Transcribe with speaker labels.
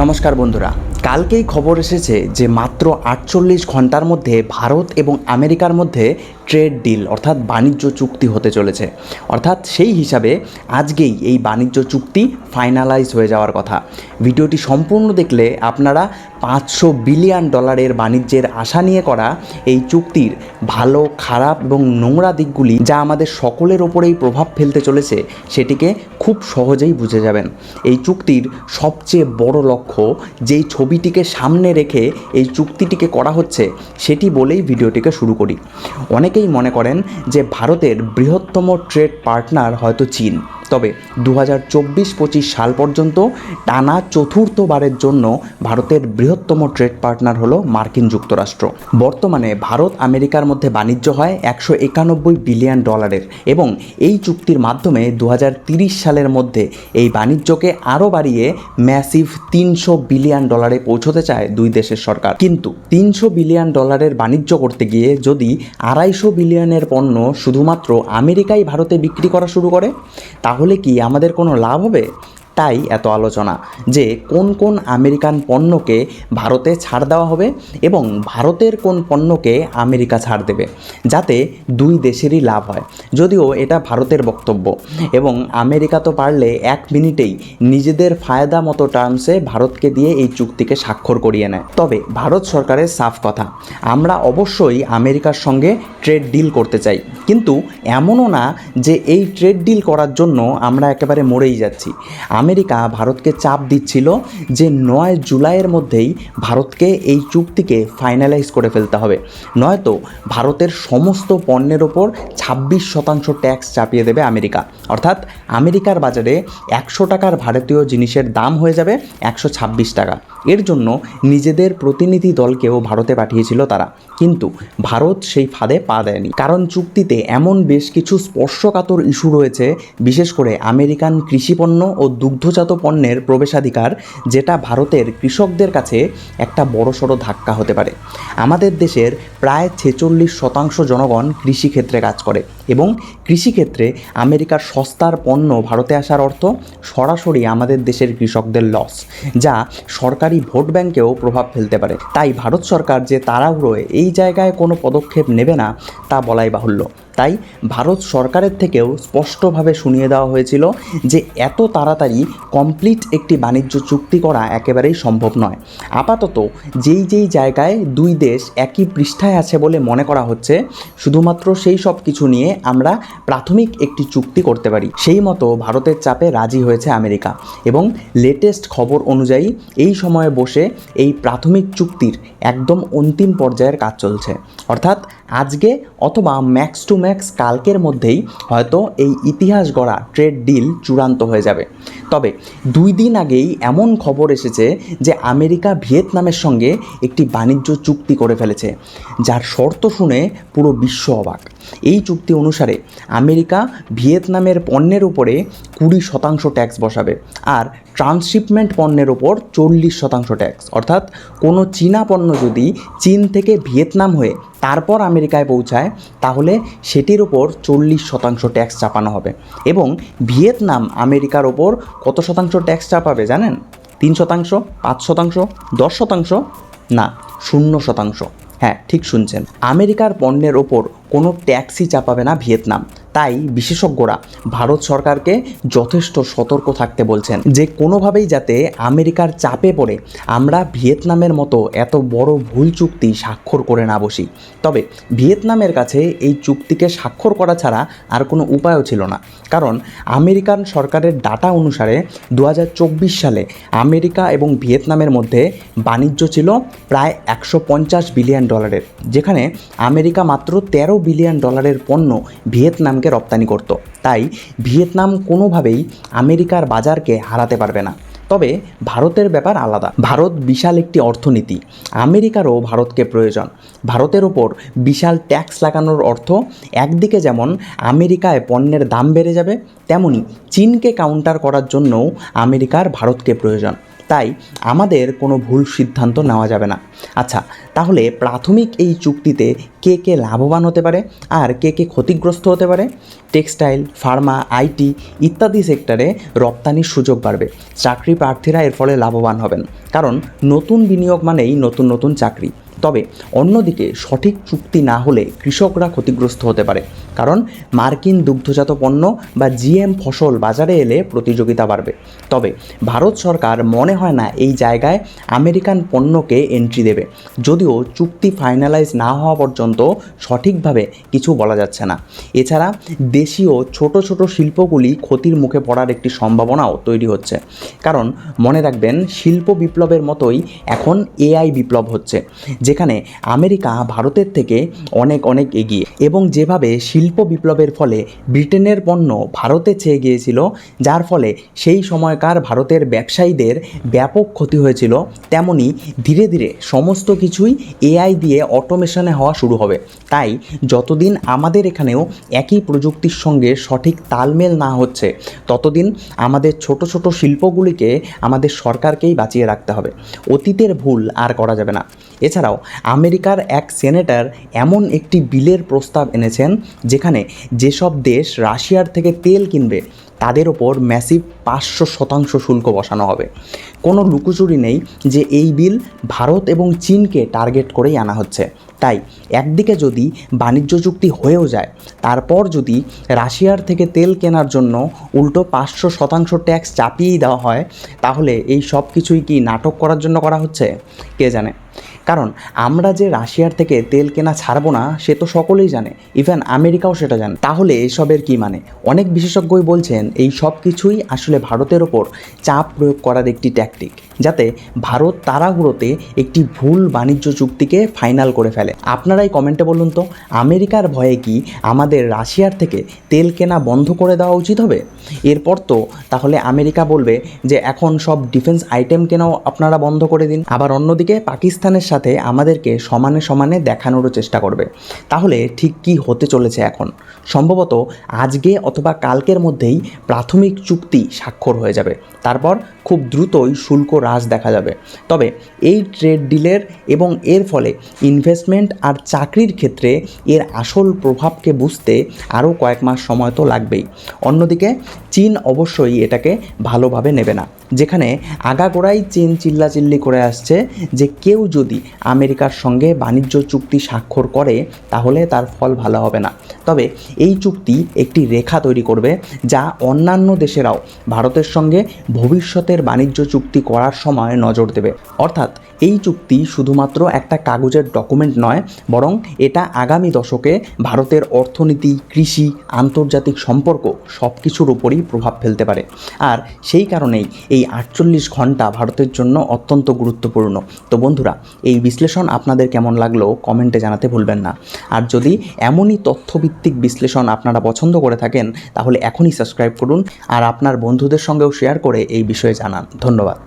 Speaker 1: নমস্কার বন্ধুরা। কালকেই খবর এসেছে যে মাত্র আটচল্লিশ ঘণ্টার মধ্যে ভারত এবং আমেরিকার মধ্যে ট্রেড ডিল, অর্থাৎ বাণিজ্য চুক্তি হতে চলেছে। অর্থাৎ সেই হিসাবে আজকেই এই বাণিজ্য চুক্তি ফাইনালাইজ হয়ে যাওয়ার কথা। ভিডিওটি সম্পূর্ণ দেখলে আপনারা পাঁচশো বিলিয়ন ডলারের বাণিজ্যের আশা নিয়ে করা এই চুক্তির ভালো, খারাপ এবং নোংরা দিকগুলি যা আমাদের সকলের ওপরেই প্রভাব ফেলতে চলেছে, সেটিকে খুব সহজেই বুঝে যাবেন। এই চুক্তির সবচেয়ে বড় লক্ষ্য যেই ছবিটিকে সামনে রেখে এই চুক্তিটিকে করা হচ্ছে, সেটি বলেই ভিডিওটিকে শুরু করি। অনেকেই মনে করেন যে ভারতের বৃহত্তম ট্রেড পার্টনার হয়তো চীন। তবে দু হাজার চব্বিশ পঁচিশ সাল পর্যন্ত টানা চতুর্থবারের জন্য ভারতের বৃহত্তম ট্রেড পার্টনার হলো মার্কিন যুক্তরাষ্ট্র। বর্তমানে ভারত আমেরিকার মধ্যে বাণিজ্য হয় একশো একানব্বই বিলিয়ন ডলারের এবং এই চুক্তির মাধ্যমে দু সালের মধ্যে এই বাণিজ্যকে আরও বাড়িয়ে ম্যাসিভ তিনশো বিলিয়ন ডলারে পৌঁছতে চায় দুই দেশের সরকার। কিন্তু তিনশো বিলিয়ন ডলারের বাণিজ্য করতে গিয়ে যদি আড়াইশো বিলিয়নের পণ্য শুধুমাত্র আমেরিকাই ভারতে বিক্রি করা শুরু করে, তাহলে কি আমাদের কোনো লাভ হবে? তাই এত আলোচনা যে কোন কোন আমেরিকান পণ্যকে ভারতে ছাড় দেওয়া হবে এবং ভারতের কোন পণ্যকে আমেরিকা ছাড় দেবে, যাতে দুই দেশেরই লাভ হয়। যদিও এটা ভারতের বক্তব্য এবং আমেরিকা তো পারলে এক মিনিটেই নিজেদের ফায়দা মতো টার্মসে ভারতকে দিয়ে এই চুক্তিকে স্বাক্ষর করিয়ে নেয়। তবে ভারত সরকারের সাফ কথা, আমরা অবশ্যই আমেরিকার সঙ্গে ট্রেড ডিল করতে চাই। কিন্তু এমনও না যে এই ট্রেড ডিল করার জন্য আমরা একেবারে মরেই যাচ্ছি। আমেরিকা ভারতকে চাপ দিচ্ছিল যে নয় জুলাইয়ের মধ্যেই ভারতকে এই চুক্তিকে ফাইনালাইজ করে ফেলতে হবে। নয়তো ভারতের সমস্ত পণ্যের ওপর ছাব্বিশ শতাংশ ট্যাক্স চাপিয়ে দেবে আমেরিকা। অর্থাৎ আমেরিকার বাজারে একশো টাকার ভারতীয় জিনিসের দাম হয়ে যাবে একশো ছাব্বিশ টাকা। এর জন্য নিজেদের প্রতিনিধি দলকেও ভারতে পাঠিয়েছিল তারা। কিন্তু ভারত সেই ফাঁদে পা দেয়নি। কারণ চুক্তিতে এমন বেশ কিছু স্পর্শকাতর ইস্যু রয়েছে, বিশেষ করে আমেরিকান কৃষিপণ্য ও দুগ্ধজাত পণ্যের প্রবেশাধিকার, যেটা ভারতের কৃষকদের কাছে একটা বড়সড় ধাক্কা হতে পারে। আমাদের দেশের প্রায় ছেচল্লিশ শতাংশ জনগণ কৃষিক্ষেত্রে কাজ করে। এবং কৃষিক্ষেত্রে আমেরিকার সস্তার পণ্য ভারতে আসার অর্থ সরাসরি আমাদের দেশের কৃষকদের লস যা সরকারি ভোট ব্যাংকেও প্রভাব ফেলতে পারে। তাই ভারত সরকার যে তাড়াহুড়োয় এই জায়গায় কোনো পদক্ষেপ নেবে না, তা বলাই বাহুল্য। তাই ভারত সরকারের থেকেও স্পষ্টভাবে শুনিয়ে দেওয়া হয়েছিল যে এত তাড়াতাড়ি কমপ্লিট একটি বাণিজ্য চুক্তি করা একেবারেই সম্ভব নয়। আপাতত যেই যেই জায়গায় দুই দেশ একই পৃষ্ঠায় আছে বলে মনে করা হচ্ছে, শুধুমাত্র সেই সব কিছু নিয়ে আমরা প্রাথমিক একটি চুক্তি করতে পারি। সেই মতো ভারতের চাপে রাজি হয়েছে আমেরিকা এবং লেটেস্ট খবর অনুযায়ী এই সময়ে বসে এই প্রাথমিক চুক্তির একদম অন্তিম পর্যায়ের কাজ চলছে। অর্থাৎ আজকে অথবা ম্যাক্স টু ম্যাক্স কালকের মধ্যেই হয়তো এই ইতিহাস গড়া ট্রেড ডিল চূড়ান্ত হয়ে যাবে। তবে দুই দিন আগেই এমন খবর এসেছে যে আমেরিকা ভিয়েতনামের সঙ্গে একটি বাণিজ্য চুক্তি করে ফেলেছে, যার শর্ত শুনে পুরো বিশ্ব অবাক। এই চুক্তি অনুসারে আমেরিকা ভিয়েতনামের পণ্যের উপরে কুড়ি শতাংশ ট্যাক্স বসাবে আর ট্রান্সশিপমেন্ট পণ্যের ওপর চল্লিশ শতাংশ ট্যাক্স। অর্থাৎ কোনো চীনা পণ্য যদি চীন থেকে ভিয়েতনাম হয়ে তারপর আমেরিকায় পৌঁছায়, তাহলে সেটির ওপর চল্লিশ শতাংশ ট্যাক্স চাপানো হবে। এবং ভিয়েতনাম আমেরিকার ওপর কত শতাংশ ট্যাক্স চাপাবে জানেন? তিন শতাংশ, পাঁচ শতাংশ, দশ শতাংশ? না, শূন্য শতাংশ। হ্যাঁ ঠিক শুনছেন। আমেরিকার পণ্যের ওপর কোনো ট্যাক্সই চাপাবে না ভিয়েতনাম। তাই বিশেষজ্ঞরা ভারত সরকারকে যথেষ্ট সতর্ক থাকতে বলছেন যে কোনোভাবেই যাতে আমেরিকার চাপে পড়ে আমরা ভিয়েতনামের মতো এত বড় ভুল চুক্তি স্বাক্ষর করে না বসি। তবে ভিয়েতনামের কাছে এই চুক্তিকে স্বাক্ষর করা ছাড়া আর কোনো উপায়ও ছিল না। কারণ আমেরিকান সরকারের ডাটা অনুসারে দু হাজার চব্বিশ সালে আমেরিকা এবং ভিয়েতনামের মধ্যে বাণিজ্য ছিল প্রায় একশো পঞ্চাশ বিলিয়ন ডলারের, যেখানে আমেরিকা মাত্র তেরো বিলিয়ন ডলারের পণ্য ভিয়েতনামকে রপ্তানি করত। তাই ভিয়েতনাম কোনোভাবেই আমেরিকার বাজারকে হারাতে পারবে না। তবে ভারতের ব্যাপার আলাদা। ভারত বিশাল একটি অর্থনীতি। আমেরিকারও ভারতকে প্রয়োজন। ভারতের ওপর বিশাল ট্যাক্স লাগানোর অর্থ একদিকে যেমন আমেরিকায় পণ্যের দাম বেড়ে যাবে, তেমনি চীনকে কাউন্টার করার জন্যও আমেরিকার ভারতকে প্রয়োজন। তাই আমাদের কোনো ভুল সিদ্ধান্ত নেওয়া যাবে না। আচ্ছা তাহলে প্রাথমিক এই চুক্তিতে কে কে লাভবান হতে পারে আর কে কে ক্ষতিগ্রস্ত হতে পারে? টেক্সটাইল, ফার্মা, আইটি ইত্যাদি সেক্টরে রপ্তানির সুযোগ বাড়বে। চাকরি প্রার্থীরা এর ফলে লাভবান হবেন। কারণ নতুন বিনিয়োগ মানেই নতুন নতুন চাকরি। তবে অন্যদিকে সঠিক চুক্তি না হলে কৃষকরা ক্ষতিগ্রস্ত হতে পারে। কারণ মার্কিন দুগ্ধজাত পণ্য বা জিএম ফসল বাজারে এলে প্রতিযোগিতা বাড়বে। তবে ভারত সরকার মনে হয় না এই জায়গায় আমেরিকান পণ্যকে এন্ট্রি দেবে। যদিও চুক্তি ফাইনালাইজ না হওয়া পর্যন্ত সঠিকভাবে কিছু বলা যাচ্ছে না। এছাড়া দেশীয় ছোট ছোট শিল্পগুলি ক্ষতির মুখে পড়ার একটি সম্ভাবনাও তৈরি হচ্ছে। কারণ মনে রাখবেন, শিল্প বিপ্লবের মতোই এখন এআই বিপ্লব হচ্ছে। যেখানে আমেরিকা ভারতের থেকে অনেক অনেক এগিয়ে। এবং যেভাবে শিল্প বিপ্লবের ফলে ব্রিটেনের পণ্য ভারতে ছেয়ে গিয়েছিল, যার ফলে সেই সময়কার ভারতের ব্যবসায়ীদের ব্যাপক ক্ষতি হয়েছিল, তেমনি ধীরে ধীরে সমস্ত কিছুই এআই দিয়ে অটোমেশনে হওয়া শুরু হবে। তাই যতদিন আমাদের এখানেও একই প্রযুক্তির সঙ্গে সঠিক তালমেল না হচ্ছে, ততদিন আমাদের ছোট ছোট শিল্পগুলিকে আমাদের সরকারকেই বাঁচিয়ে রাখতে হবে। অতীতের ভুল আর করা যাবে না। এছাড়াও আমেরিকার এক সেনেটর এমন একটি বিলের প্রস্তাব এনেছেন যেখানে যেসব দেশ রাশিয়ার থেকে তেল কিনবে, তাদের ওপর ম্যাসিভ পাঁচশো শতাংশ শুল্ক বসানো হবে। কোনো লুকোচুরি নেই যে এই বিল ভারত এবং চীনকে টার্গেট করেই আনা হচ্ছে। তাই একদিকে যদি বাণিজ্য চুক্তি হয়েও যায়, তারপর যদি রাশিয়ার থেকে তেল কেনার জন্য উল্টো পাঁচশো শতাংশ ট্যাক্স চাপিয়েই দেওয়া হয়, তাহলে এই সব কিছুই কি নাটক করার জন্য করা হচ্ছে? কে জানে? কারণ আমরা যে রাশিয়ার থেকে তেল কেনা ছাড়বো না, সে তো সকলেই জানে। ইভেন আমেরিকাও সেটা জানে। তাহলে এসবের কি মানে? অনেক বিশেষজ্ঞই বলছেন এই সব কিছুই আসলে ভারতের ওপর চাপ প্রয়োগ করার একটি ট্যাকটিক যাতে ভারত তাড়াহুড়োতে একটি ভুল বাণিজ্য চুক্তিকে ফাইনাল করে ফেলে। আপনারাই কমেন্টে বলুন তো, আমেরিকার ভয়ে কি আমাদের রাশিয়ার থেকে তেল কেনা বন্ধ করে দেওয়া উচিত হবে? এরপর তো তাহলে আমেরিকা বলবে যে, এখন সব ডিফেন্স আইটেম কেনাও আপনারা বন্ধ করে দিন। আবার অন্যদিকে পাকিস্তানের সাথে আমাদেরকে সমানে সমানে দেখানোরও চেষ্টা করবে। তাহলে ঠিক কি হতে চলেছে এখন? সম্ভবত আজকে অথবা কালকের মধ্যেই প্রাথমিক চুক্তি স্বাক্ষর হয়ে যাবে। তারপর খুব দ্রুতই শুল্ক হ্রাস দেখা যাবে। তবে এই ট্রেড ডিলের এবং এর ফলে ইনভেস্টমেন্ট আর চাকরির ক্ষেত্রে এর আসল প্রভাবকে বুঝতে আরও কয়েক মাস সময় তো লাগবেই। অন্যদিকে চীন অবশ্যই এটাকে ভালোভাবে নেবে না। যেখানে আগাগোড়াই চীন চিল্লাচিল্লি করে আসছে যে কেউ যদি আমেরিকার সঙ্গে বাণিজ্য চুক্তি স্বাক্ষর করে, তাহলে তার ফল ভালো হবে না। তবে এই চুক্তি একটি রেখা তৈরি করবে যা অন্যান্য দেশেরাও, ভারতের সঙ্গে ভবিষ্যতের বাণিজ্য চুক্তি করার সময় নজর দেবে। অর্থাৎ এই চুক্তি শুধুমাত্র একটা কাগজের ডকুমেন্ট নয়, বরং এটা আগামী দশকে ভারতের অর্থনীতি, কৃষি, আন্তর্জাতিক সম্পর্ক সব কিছুর উপরই প্রভাব ফেলতে পারে। আর সেই কারণেই এই আটচল্লিশ ঘণ্টা ভারতের জন্য অত্যন্ত গুরুত্বপূর্ণ। তো বন্ধুরা, এই বিশ্লেষণ আপনাদের কেমন লাগল কমেন্টে জানাতে ভুলবেন না। আর যদি এমনই তথ্যভিত্তিক বিশ্লেষণ আপনারা পছন্দ করে থাকেন, তাহলে এখনই সাবস্ক্রাইব করুন। আর আপনার বন্ধুদের সঙ্গেও শেয়ার করে এই বিষয়ে জানান ধন্যবাদ।